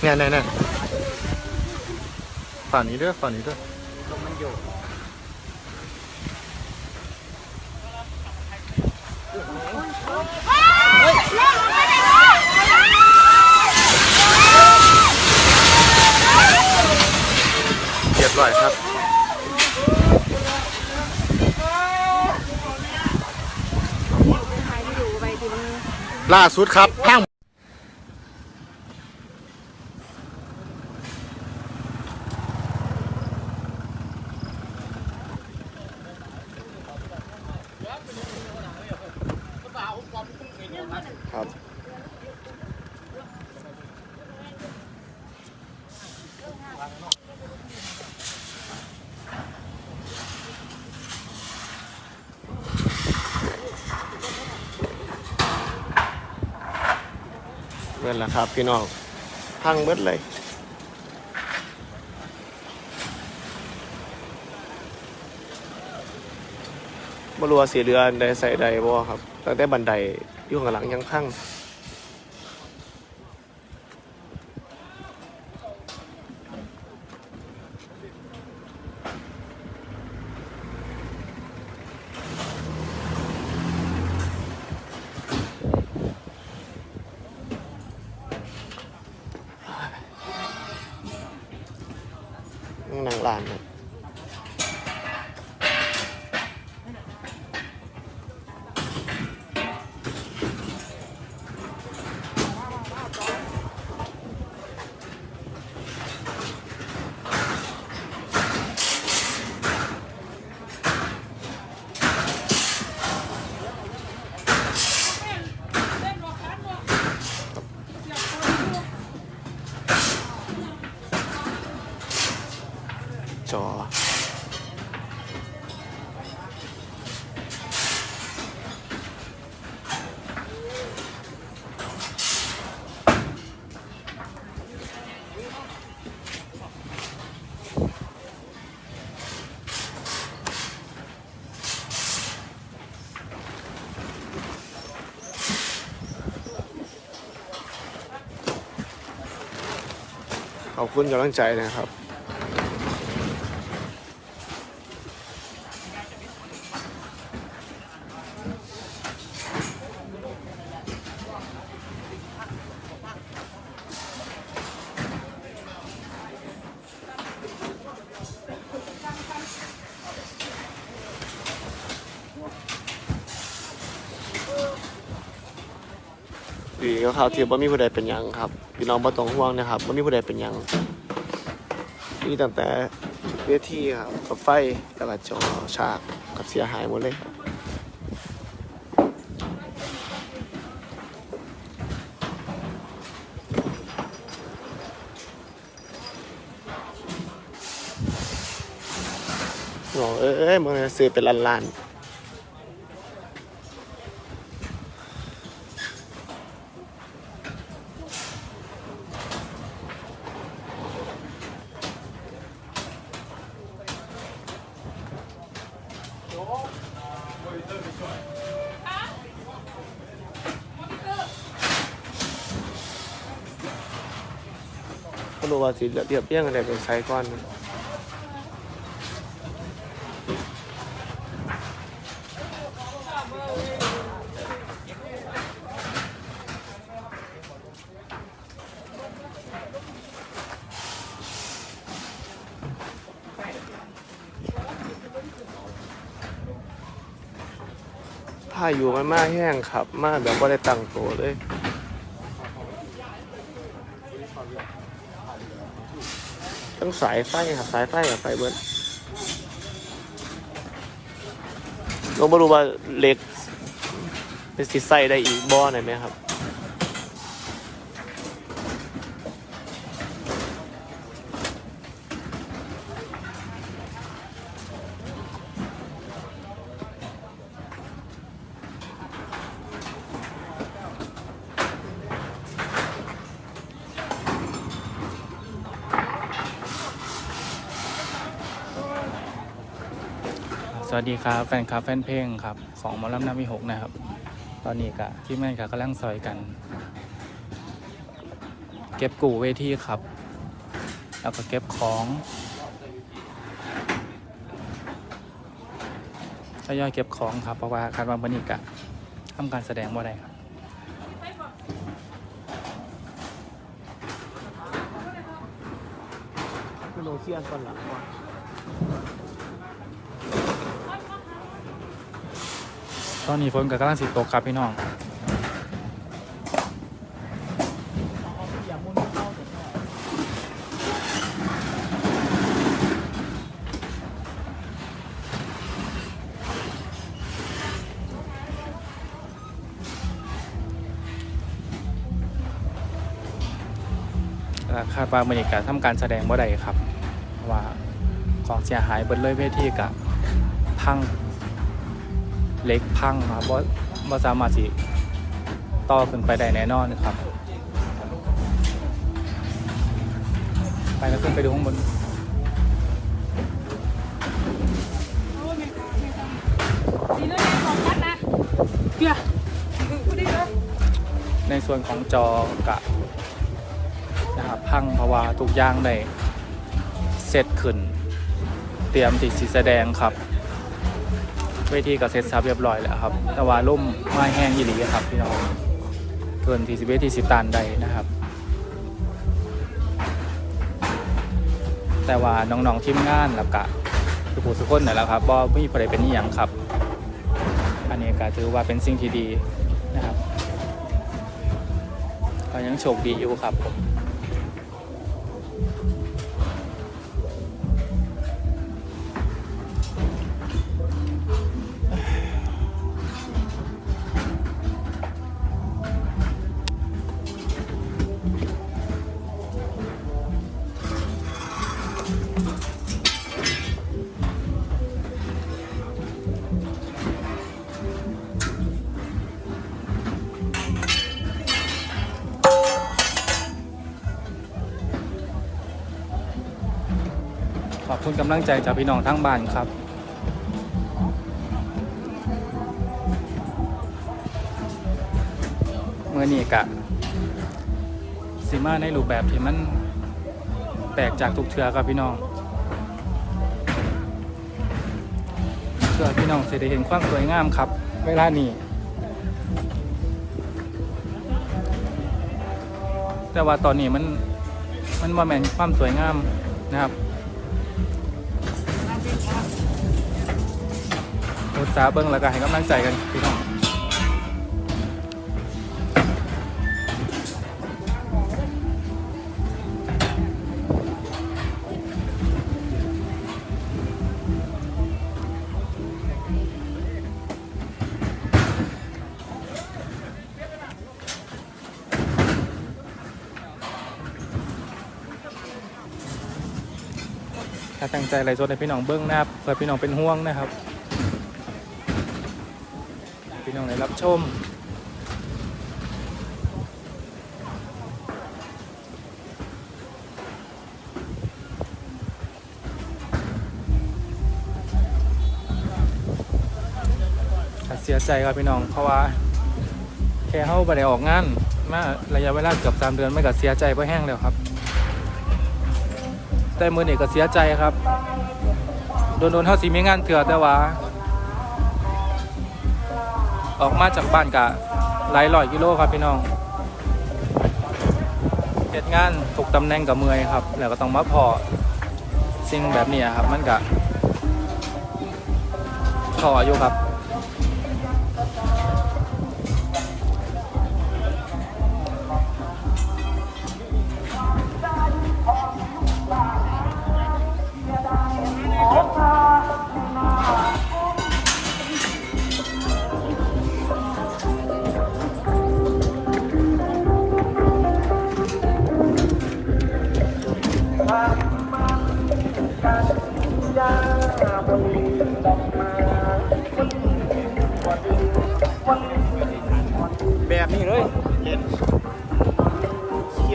เนี่ยเนี่ยเนี่ยฝั่งนี้ด้วยฝั่งนี้ด้วยลมมันอยู่เรียบร้อยครับถ่ายวิดีโอไปทีนึงล่าสุดครับพัง เมื่อละครับ พี่น้องพังเบิดเลย บรัวสีเรือนใดใส่ใดบ่ครับ ตั้งแต่บันไดอยู่ข้างหลังยังพัง นังลานครับจอ ขอบ คุณกำลังใจนะครับ ดีก็ ข่าวเที่บ่มีผู้ใดเป็นยังครับพี่น้องบ่ต้องห่วงนะครับบ่มีผู้ใดเป็นยังมีตั้งแต่เวทีครับกับไฟแล้วก็จอฉากกับเสียหายหมดเลยครับบอเอ้ยมึงซื้อเป็นล้านๆ ก็รู้ว่าสิเรียบเรียงอะไรเป็นไซก้อนนะพายุมันมากแห้งครับ มากแบบว่าได้ตั้งตัวเลย องสายไฟครับสายไฟกับไฟเบิร์นเราไม่รู้ว่าเหล็กเป็นสิใส่ได้อีกบ่อไหนไหมครับ สวัสดีครับแฟนคลับแฟนเพลงครับของมอลำน้ำมีหกนะครับ ตอนนี้กะที่แม่กะกำลังซอยกัน เก็บกู่เวทีครับ แล้วก็เก็บของทยอยเก็บของครับเพราะว่าคาดว่าบันนี้กะทำการแสดงบ่ได้ครับโนเคียนตอนหลังว่ะ อนนี้ฝนกับกำลังสิตกครับพี่น้องคาดว่าบรรยากาศทำการแสดงบ่ได้ครับ ว่าของเสียหายเบิดเลยเวทีกับพัง เล็กพังครับบ่บ่สามารถสิต่อขึ้นไปได้แน่นอนครับ ไปแล้วขึ้นไปดูข้างบนในส่วนของจอกะนะครับพังเพราวาทุกอย่างได้เสร็จขึ้น เตรียมติดสีแสดงครับ เวทีก็เสร็จสับเรียบร้อยแล้วครับ แต่ว่าล่มไม้แห้งยี่หลีครับพี่น้องเกินที่สิเวทีสิตันใดนะครับ แต่ว่าน้องๆทีมงานแล้วก็ทุกผู้ทุกคนนั่แหละครับบ่มีประเด็เป็นอย่างครับ อันนี้ก็ถือว่าเป็นสิ่งที่ดีนะครับก็ยังโชคดีอยู่ครับผม คุณกำลังใจจากพี่น้องทั้งบ้านครับเมื่อนี้กะสิมาในรูปแบบที่มันแปลกจากทุกเทือครับพี่น้องเพื่อพี่น้องจะได้เห็นความสวยงามครับ เวลานี้แต่ว่าตอนนี้มันมันว่าแมนความสวยงามนะครับ อุตาเบิ้งแล้วก็ให้กำลังใจกันพี่น้องถ้าตั้งใจอะไรสดให้พี่น้องเบิ้งหนะครับเพื่อพี่น้องเป็นห่วงนะครับ พี่น้องได้รับชมก็เสียใจครับพี่น้องเพราะว่าแค่เข้าไปได้ออกงานมาระยะเวลาเกือบสามเดือนไม่ก็เสียใจเพราะแห้งแล้วครับ แต่มือนี่ก็เสียใจครับ โดนโดนเท่าสีไมีงานเถื่อแต่ว่า ออกมาจากบ้านกะหลายร้อยกิโลครับพี่น้องเหตุงานถูกตำแหน่งกับเมื่อยครับ แล้วก็ต้องมาพอสิ่งแบบนี้ครับมันกะขออยู่ครับ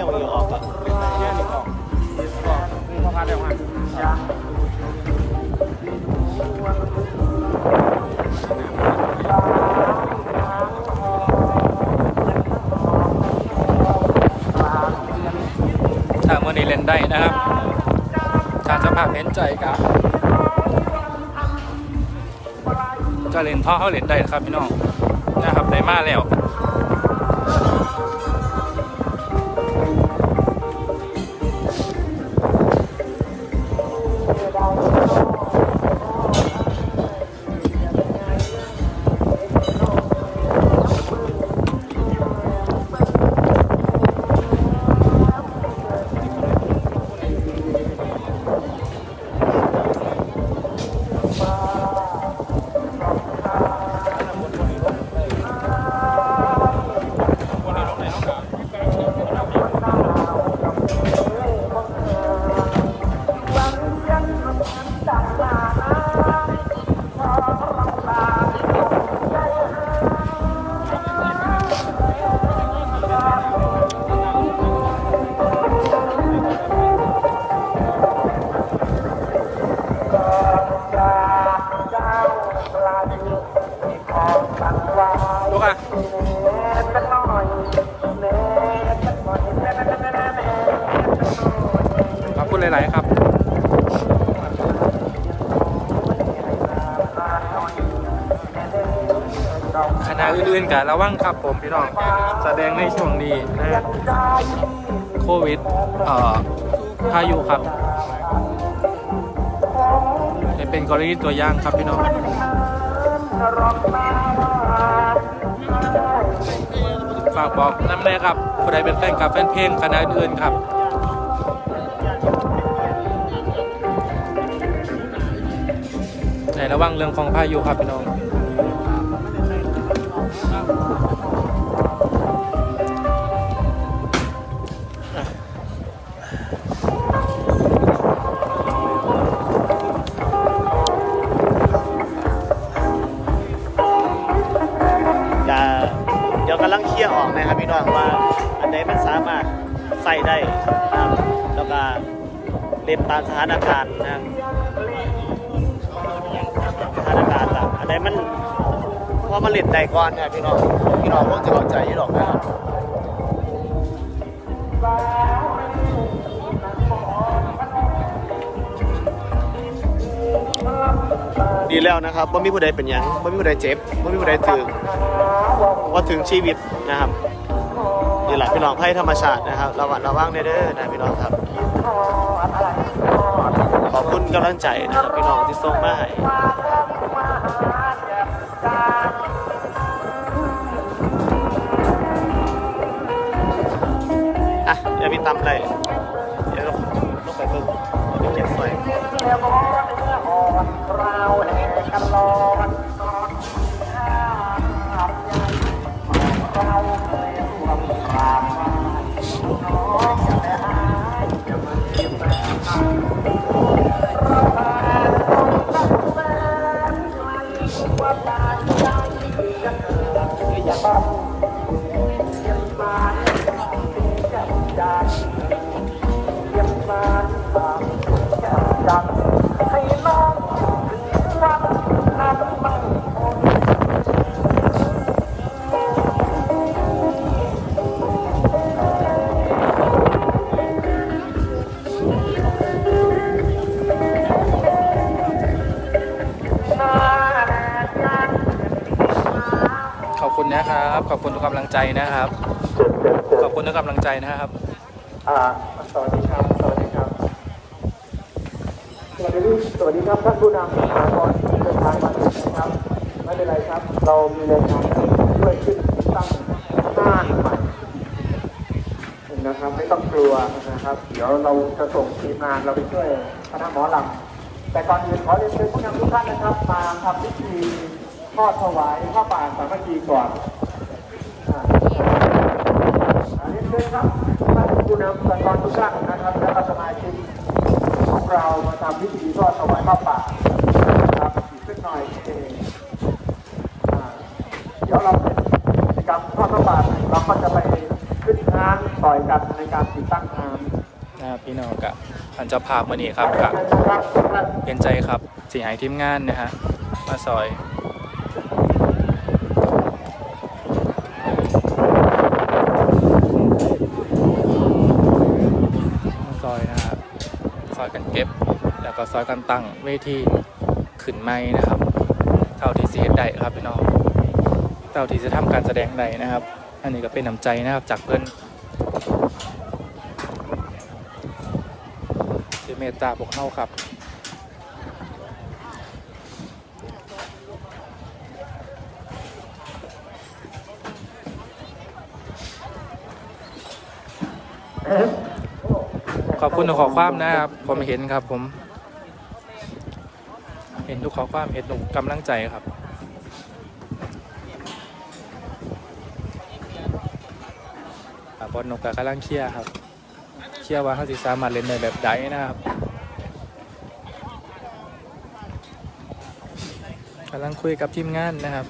วอยู่ออกอะแค่นี้อออกมีพอพาได้มาคได้นะครับถ้าสภาพเห็นใจกับก็เล่นท่อเขาเล่นได้ครับพี่น้องนะครับได้มาแล้ว ณะอื่นๆกันระวังครับผมพี่น้องแสดงในช่วงนี้นะฮะโควิดเอ่อพายุครับเป็นกรณีตัวอย่างครับพี่น้องฝากบอกน้ำแน่ครับผู้ใดเป็นแฟนกับแฟนเพลงคณะอื่นครับในระวังเรื่องของพายุครับพี่น้อง ยวกำลังเคลียร์ออกนะครับพี่น้องว่าอันไหนมันสามารถใส่ได้นะครับแล้วก็เล่นตามสถานการณ์นะครับสถานการณ์ต่างอันไหนมันพอมาเล่นได้ก่อนเนี่ยพี่น้องพี่น้องคงจะเข้าใจอยู่หรอกนะครับดีแล้วนะครับว่ามีผู้ใดเป็นหยังว่ามีผู้ใดเจ็บว่ามีผู้ใดถึง ว่าถึงชีวิตนะครับนี่แหละพี่น้องภัยธรรมชาตินะครับระวังระวังเด้อนะพี่น้องครับ ขอบคุณกำลังใจนะครับพี่น้องที่ส่งมาให้อะอย่ามีตำอะไรเดี๋ยวลงลงไปเบิ่งเดี๋ยวเก็บไว้ ขอบคุณทุกกำลังใจนะครับ ขอบคุณทุกกำลังใจนะครับอ่าสวัสดีครับ สวัสดีครับ สวัสดีสวัสดีครับท่านผู้นำประชากรที่เดินทางมาถึงนะครับ ไม่เป็นไรครับ เรามีแรงงานที่ช่วยขึ้นตั้งห้างใหม่นะครับ ไม่ต้องกลัวนะครับ เดี๋ยวเราจะส่งทีมงานเราไปช่วยคณะหมอลำแต่ก่อนอื่นขอเรียนเชิญผู้นำทุกท่านนะครับ มาทำพิธีทอดถวายพระป่าสามัคคีก่อน อ่อันนี้เป็นครับท่านผู้นำสกรทุกท่านนะครับและก็สมาชิกของเรามาทำพิธีทอดถวายผ้าป่านะครับอีกสักหน่อยเองเดี๋ยวเราเป็นกิจกรรมทอดผ้าป่าเราก็จะไปขึ้นงานต่อยกันในการติดตั้งงานนะครับพี่น้องกับอันเจ้าภาพมื่อนี้ครับกับนะครับเรียนใจครับสีหายทีมงานนะฮะมาซอยมาซอยนะฮะ เก็บ แล้วก็ซ อยกันตั้งเวทีขึ้นไม้นะครับ เท่าที่สิเฮ็ดได้ครับพี่น้องเท่าที่จะทำการแสดงได้นะครับ อันนี้ก็เป็นน้ำใจนะครับจากเพื่อนที่เมตตาพวกเฮาครับขอบคุณขอความนะครับผมเห็นครับผม นทุกข้อความเห็นทุกกำลังใจครับบอลนกกับกำลังเคลียร์ครับเคลียร์ว่าเขาสิสามารถเล่นได้แบบใดนะครับกำลังคุยกับทีมงานนะครับ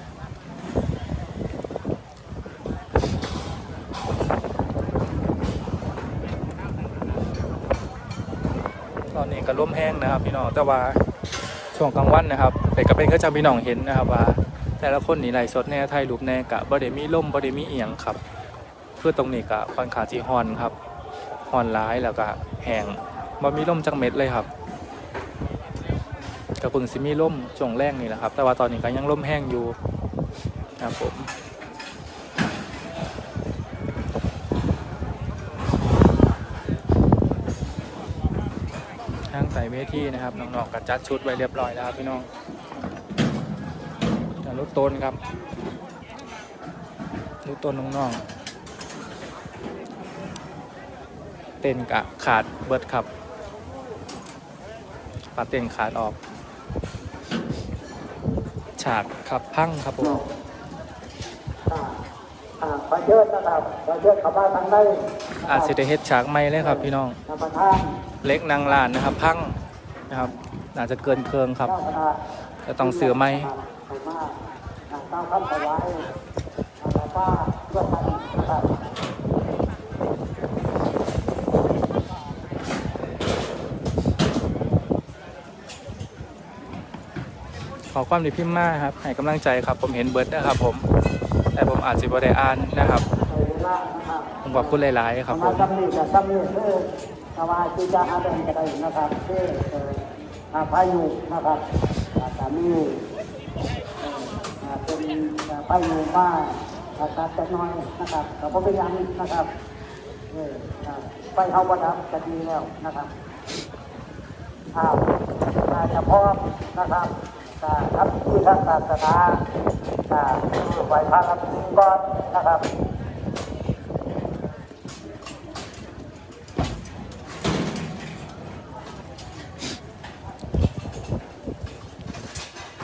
ตอนนี้ก็ร่มแห้งนะครับพี่น้องแต่ว่า ช่วงกลางวันนะครับ แต่ก็เป็นก็จะพี่น้องเห็นนะครับว่า แต่ละคนนี่ไล่สดแน่ไทยรูปแน่กะบ่ได้มีล่มบ่ได้มีเอียงครับเพื่อตรงนี้กะค่อนขาจีฮอนครับฮอนร้ายแล้วก็แห้งบอมีล่มจักเม็ดเลยครับก็เพิ่งซิมีล่มช่วงแรกนี่แหละครับ แต่ว่าตอนนี้ก็ยังล่มแห้งอยู่ครับผม ทางใส่เวทีนะครับน้องๆก็จัดชุดไว้เรียบร้อยแล้วครับพี่น้องอ่าลูกต้นครับลูกต้นน้องๆเต้นกะขาดเบิดครับปาเต้นขาดออก ฉากขับพังครับผมอ่าอ่าขอเชิญนะครับขอเชิญเข้ามาทางได้อาจสิได้เฮ็ดฉากใหม่เลยครับพี่น้องท่านประธานเล็กนางลานนะครับ พัง นะครับน่าจจะเกินเคืองครับ จะต้องซื้อไหมขอความดีพิมพ์มาครับให้กำลังใจครับผมเห็นเบิร์ดนะครับผม แต่ผมอาจจะบ่ได้อ่านนะครับ ขอบคุณหลาย ๆ ครับผมามจำนี่กับจำนี่คือสมาชิกจะอาเดนก็ได้นะครับที่เอ่ออาพายุนะครับอาสามีอ่าเป็นพายุมาอากาศจะน้อยนะครับแต่ผมไม่ยังนะครับไปเข้าวัดครับจะดีแล้วนะครับอ่าอาจะพร้อมนะครับครับที่ทางศาสนาไหวพระรับสิงก่อนนะครับ อ่า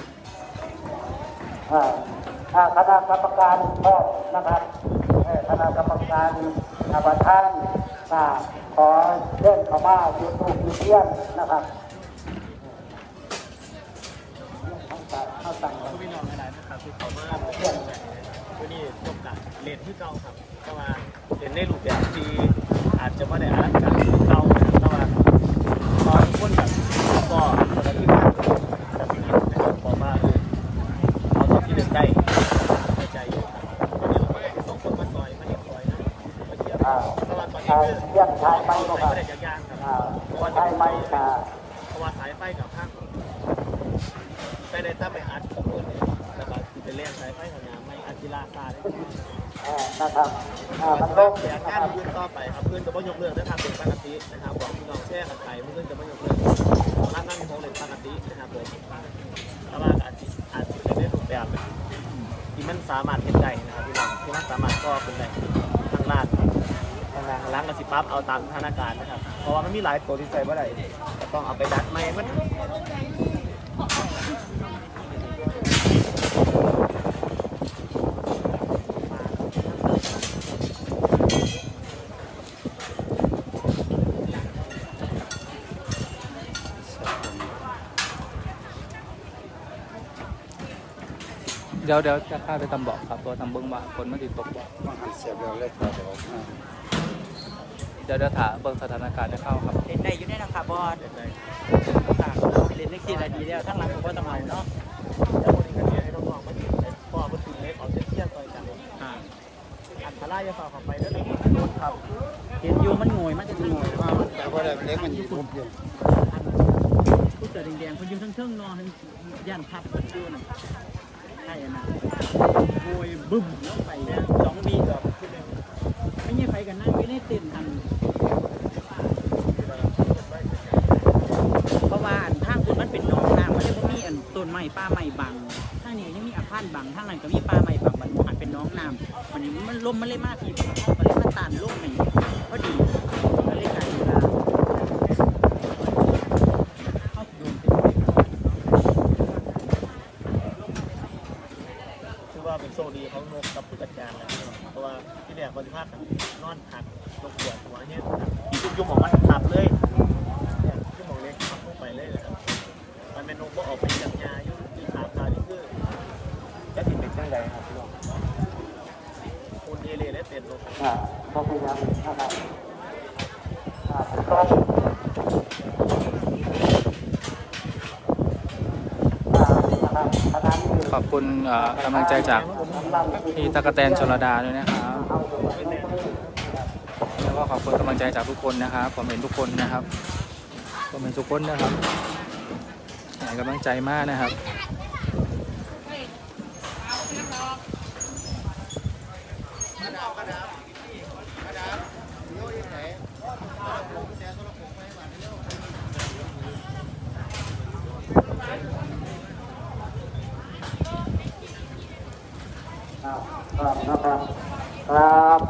อ่า คณะกรรมการมอบนะครับคณะกรรมการอาประธานขอเชิญเข้ามาอยู่ตูกอยู่เที่ยงนะครับเข้าสั่งพี่น้องหลายๆนะครับที่เขามาวันนี้จบกับเรียนที่เก่าครับก็มาเรียนในรูปแบบที่อาจจะไม่ได้อลังการเก่า คือเยี่ยมชายไม่ก็ครับไม่ได้จายางครับอ่าชายไม่ค่ะเพราะว่าสายไฟกับข้างใส่ได้ตั้งไปอัดกับเพื่อนเนี่ยแล้วก็สิไปเล่นสายไฟของยางไม่อัดกีฬาซาได้อ่านะครับอ่ามันต้โล่งงเสียนะการยืนต่อไปครับเพื่อนจะไม่ยกเลิกนะครับเป็นปกตินะครับบอกพี่น้องแช่กันไปเพื่อนจะไม่ยกเลิกร้านนั่งมีโมเล่นปกตินะครับผมแต่ว่าอาจจะอาจจะเป็นรูปแบบที่มันสามารถเห็นได้นะครับพี่น้องที่มันสามารถก็เป็นได้ทางร้านทางร้านร้าน กระสิปั๊บเอาตามสถานการณ์นะครับ เพราะว่ามันมีหลายตัวที่ใส่ว่าได้ก็ต้องเอาไปดัดไม่มันเดี๋ยวเดี๋ยวจะข้าไปตำบอกครับตัวตำเบิ้งว่าฝนมันติดตกบ่เสียบแล้วเล็กพอบอก เดี๋ยวเดี๋ยวถามเบิ้งสถานการณ์ให้เข้าครับเล่นได้อยู่ได้นะครับบอสเด็ดได้ฝากเล่นเล็กซีละดีแล้วทั้งหลังผมก็ต้องเอาเนาะแล้วคนนี้ก็เสียให้น้องๆมาถึงเลยพ่อมาถึงเล็กออกเที่ยงซอยกันอ่าอันตรายจะฝ่าเข้าไปเด้อเลยครับเห็นอยู่มันงวยมันจะงวยว่าแต่ว่าเล็กมันอยู่พุ่มเพียงอันผู้เสือแดงๆคนยืนเทิงๆเนอนย่านพับมันอยู่น่ะใช่นะโวยบึ้มลงไปเนี่ยสองวีกับไม่ใช่ไฟกันนั่งไม่ได้เต้นทันเพราะว่าอันทางคุณมันเป็นหนองน้ำมันเลยบ่มีอันต้นไม้ป้าไม้บังทางนี้ยังมีอาคารบังทางนั้นก็มีป้าไม้บังมันมันเป็นหน้องน้ำมันมันลมมันเลยมากทีมันเลยมันตานลมนี่พอดีก็เลยกลายเป็นว่าเอาโดนเป็นไฟคือว่าเป็นโซดีของนก บริภาคนอนผักนกเดือดหัวเนี่ยยุบยุบของมันขับเลยเนี่ยยุบของเล็กขับลงไปเลยนะครับมันเป็นนกบ่ออกไปจากยายู่ที่ขาขาที่คือจะติดเป็นจังไดครับพี่น้องคุณเอเลและเต็นนกอ่าก็พยายามนะครับอ่าก็อ่านะครับคณะนี้ขอบคุณกำลังใจจากพี่ตะกะแตนชลดาด้วยนะครับ อบคุณกำลังใจจากทุกคนนะครับผมเห็นทุกคนนะครับผมเห็นทุกคนนะครับให้กำลังใจมากนะครับครับครับครับครับ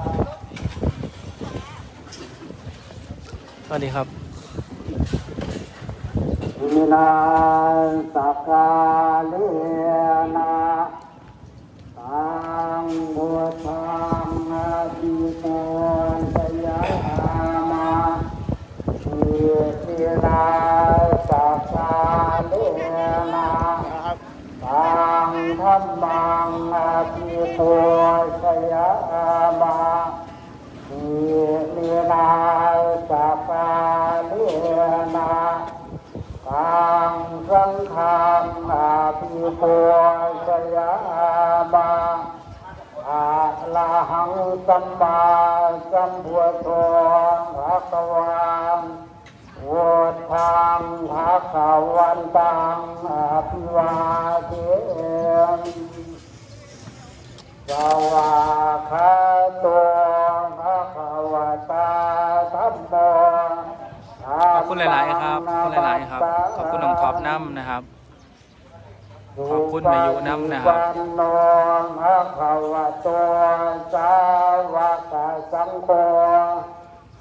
ส วัสดีครับมินาสักกาเลนะตังบุตังอาภิปุญญามาอิตินาสักกาเลนะตังธรรมังอาภิปุญญามามีมีนา อาภิปุชยามาอะระหังสัมมาสัมพุทโธภะคะวันวุธังภะคะวันตังอภิวาเทมิสวาคาโตภะคะวะตาธัมโมขอบคุณหลาย ๆ ครับ ขอบคุณหลาย ๆ ครับ ขอบคุณน้องท็อปน้ำนะครับ ขอบคุณแม่ยุน้ำนะครับสุปฏิปันโนภะคะวะตสาวกสังโฆ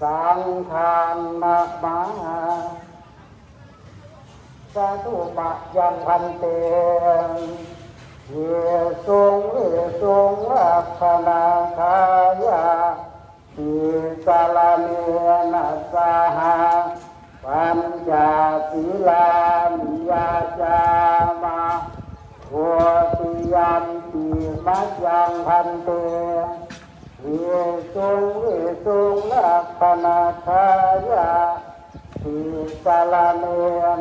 สังฆานมะมาสาธุปะยังพันเตเยสุงเยสุงอัปปนาคายาติสาลาเนนะสหาปัญจศีลามิยาจามา โหติยัมปิมัจยังพันเตเยสุงเยสุงอัปปนาคายาติสาลาเน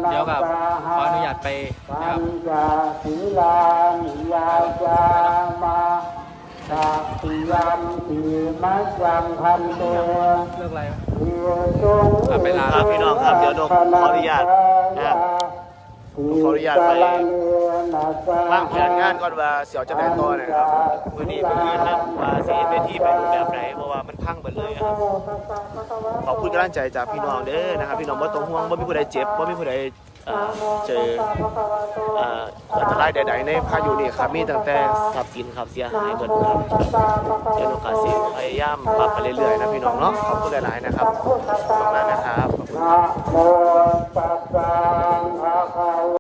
นะเดี๋ยวกับสขหาออนุญาตไปปันะครับญจศีลานิยาจามาสัพพิยัมปิมัจยังพันเตเลือกอะไรเยจงอะไปลาครับพี่น้องครับเดี๋ยวดกขออนุญาต นะครับขออนุญาตไปวางแผนงานก่อนว่าเสียวจะแต่งต่อนะครับวันนี้เป็นยืนนะว่าสีเวทีเป็นรูปแบบไหนเพราะว่ามันพังไปเลยอะครับขอบคุณกำลังใจจากพี่น้องเด้อนะครับพี่น้องบ่ต้องห่วงบ่มีผู้ใดเจ็บบ่มีผู้ใด เจออันตรายใดๆในพายุนี่ครับมีตั้งแต่ทรัพย์สินครับเสียหายเบิดครับเดี๋ยวโอกาสสิพยายามปรับไปเรื่อยๆนะพี่น้องเนาะขอบคุณหลายๆนะครับขอบคุณมากนะครับ